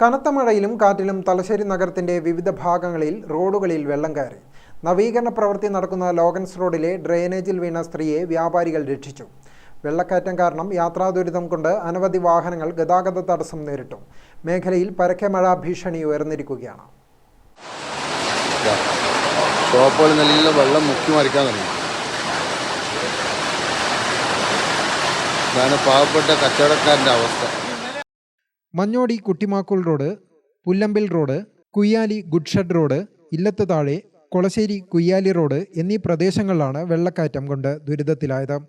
കനത്ത മഴയിലും കാറ്റിലും തലശ്ശേരി നഗരത്തിന്റെ വിവിധ ഭാഗങ്ങളിൽ റോഡുകളിൽ വെള്ളം കയറി. നവീകരണ പ്രവൃത്തി നടക്കുന്ന ലോഗൻസ് റോഡിലെ ഡ്രെയിനേജിൽ വീണ സ്ത്രീയെ വ്യാപാരികൾ രക്ഷിച്ചു. വെള്ളക്കയറ്റം കാരണം യാത്രാ ദുരിതം കൊണ്ട് അനവധി വാഹനങ്ങൾ ഗതാഗത തടസ്സം നേരിട്ടു. മേഖലയിൽ പരക്കെ മഴ ഭീഷണി ഉയർന്നിരിക്കുകയാണ്. ഷോപ്പുകൾ നല്ല വെള്ളം മുക്കി മറിക്കാൻ തുടങ്ങി. പാവപ്പെട്ട കച്ചവടക്കാരന്റെ അവസ്ഥ. Manjodi Kuttimakkool road Pullambil road Kuyyali goods shed road ഇല്ലത്ത് താഴെ കൊളശ്ശേരി കുയ്യാലി റോഡ് എന്നീ പ്രദേശങ്ങളിലാണ് വെള്ളക്കയറ്റം കൊണ്ട് ദുരിതത്തിലായത്.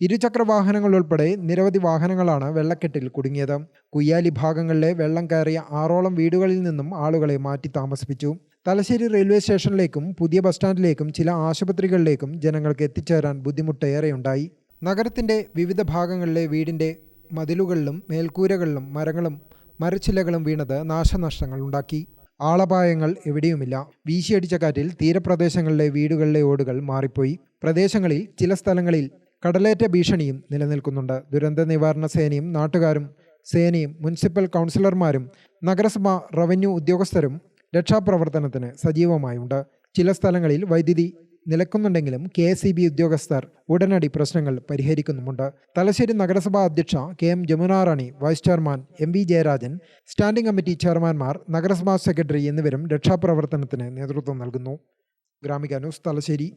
ഇരുചക്ര വാഹനങ്ങൾ ഉൾപ്പെടെ നിരവധി വാഹനങ്ങളാണ് വെള്ളക്കെട്ടിൽ കുടുങ്ങിയത്. കുയ്യാലി ഭാഗങ്ങളിലെ വെള്ളം കയറിയ ആറോളം വീടുകളിൽ നിന്നും ആളുകളെ മാറ്റി താമസിപ്പിച്ചു. തലശ്ശേരി റെയിൽവേ സ്റ്റേഷനിലേക്കും പുതിയ ബസ് സ്റ്റാൻഡിലേക്കും ചില ആശുപത്രികളിലേക്കും ജനങ്ങൾക്ക് എത്തിച്ചേരാൻ ബുദ്ധിമുട്ടേറെയുണ്ടായി. നഗരത്തിന്റെ വിവിധ ഭാഗങ്ങളിലെ വീടിന്റെ മതിലുകളിലും മേൽക്കൂരകളിലും മരങ്ങളും മരച്ചില്ലകളും വീണത് നാശനഷ്ടങ്ങൾ ഉണ്ടാക്കി. ആളപായങ്ങൾ എവിടെയുമില്ല. വീശിയടിച്ച കാറ്റിൽ തീരപ്രദേശങ്ങളിലെ വീടുകളിലെ ഓടുകൾ മാറിപ്പോയി. പ്രദേശങ്ങളിൽ ചില സ്ഥലങ്ങളിൽ കടലേറ്റ ഭീഷണിയും നിലനിൽക്കുന്നുണ്ട്. ദുരന്ത നിവാരണ സേനയും നാട്ടുകാരും സേനയും മുനിസിപ്പൽ കൗൺസിലർമാരും നഗരസഭ റവന്യൂ ഉദ്യോഗസ്ഥരും രക്ഷാപ്രവർത്തനത്തിന് സജീവമായുണ്ട്. ചില സ്ഥലങ്ങളിൽ വൈദ്യുതി നിലക്കുന്നുണ്ടെങ്കിലും കെ ഇ ബി ഉദ്യോഗസ്ഥർ ഉടനടി പ്രശ്നങ്ങൾ പരിഹരിക്കുന്നുമുണ്ട്. തലശ്ശേരി നഗരസഭാ അധ്യക്ഷ K M Jamunarani vice chairman M V Jayarajan standing committee ചെയർമാൻമാർ നഗരസഭാ സെക്രട്ടറി എന്നിവരും രക്ഷാപ്രവർത്തനത്തിന് നേതൃത്വം നൽകുന്നു. Gramika news Thalassery.